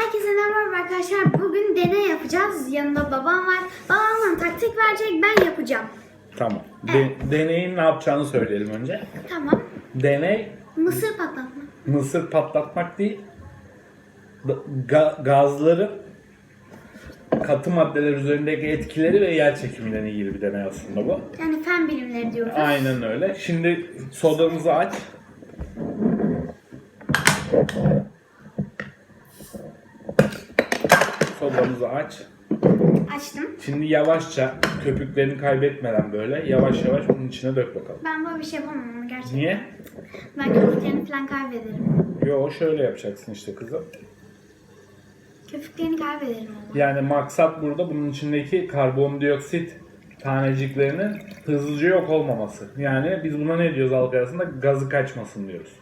Herkese merhaba arkadaşlar. Bugün deney yapacağız. Yanında babam var. Babam bana taktik verecek. Ben yapacağım. Tamam. De- deneyin ne yapacağını söyleyelim önce. Tamam. Deney Mısır patlatma. mısır patlatmak değil. ga- gazların katı maddeler üzerindeki etkileri ve yer çekimiyle ilgili bir deney aslında bu. Yani fen bilimleri diyoruz. Aynen öyle. Şimdi sodamızı aç. Sodamızı aç. Açtım. Şimdi yavaşça köpüklerini kaybetmeden böyle yavaş yavaş bunun içine dök bakalım. Ben böyle bir şey yapamam ama gerçekten. Niye? Ben köpüklerini falan kaybederim. Yo şöyle yapacaksın işte kızım. Köpüklerini kaybederim ama. Yani maksat burada bunun içindeki karbondioksit taneciklerinin hızlıca yok olmaması. Yani biz buna ne diyoruz halk arasında? Gazı kaçmasın diyoruz.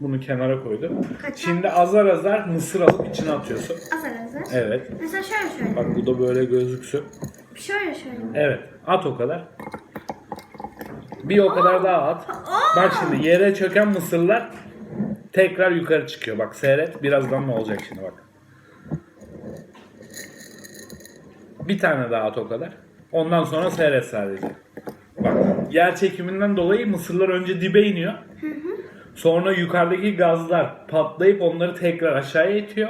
Bunu kenara koydum. Kaçar. Şimdi azar azar mısır alıp içine atıyorsun. Azar azar. Evet. Mesela şöyle şöyle. Bak bu da böyle gözüksün. Şöyle şöyle. Evet. At o kadar. Bir o kadar daha at. Bak şimdi yere çöken mısırlar tekrar yukarı çıkıyor. Bak seyret. Birazdan ne olacak şimdi bak. Bir tane daha at o kadar. Ondan sonra seyret sadece. Bak yer çekiminden dolayı mısırlar önce dibe iniyor. Sonra yukarıdaki gazlar patlayıp onları tekrar aşağıya itiyor.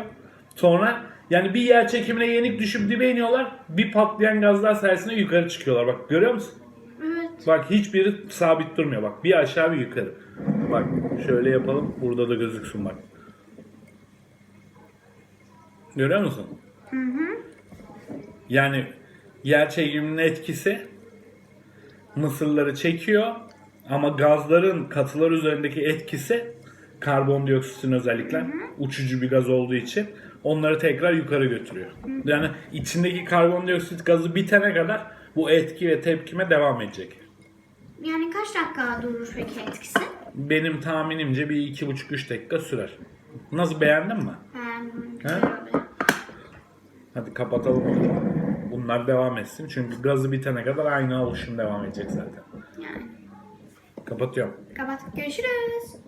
Sonra yani bir yer çekimine yenik düşüp dibe iniyorlar. Bir patlayan gazlar sayesinde yukarı çıkıyorlar. Bak görüyor musun? Evet. Bak hiçbiri sabit durmuyor. Bak bir aşağı bir yukarı. Bak şöyle yapalım. Burada da gözüksün bak. Görüyor musun? Hı hı. Yani yer çekiminin etkisi mısırları çekiyor ama gazların katılar üzerindeki etkisi karbondioksitin özellikle uçucu bir gaz olduğu için onları tekrar yukarı götürüyor. Yani içindeki karbondioksit gazı bitene kadar bu etki ve tepkime devam edecek. Yani kaç dakika durur peki etkisi? Benim tahminimce bir iki buçuk üç dakika sürer. Nasıl beğendin mi? Beğendim. Oldu. Hadi kapatalım o zaman. Bunlar devam etsin. Çünkü gazı bitene kadar aynı oluşum devam edecek zaten. Kapatıyorum. Kapat. Görüşürüz.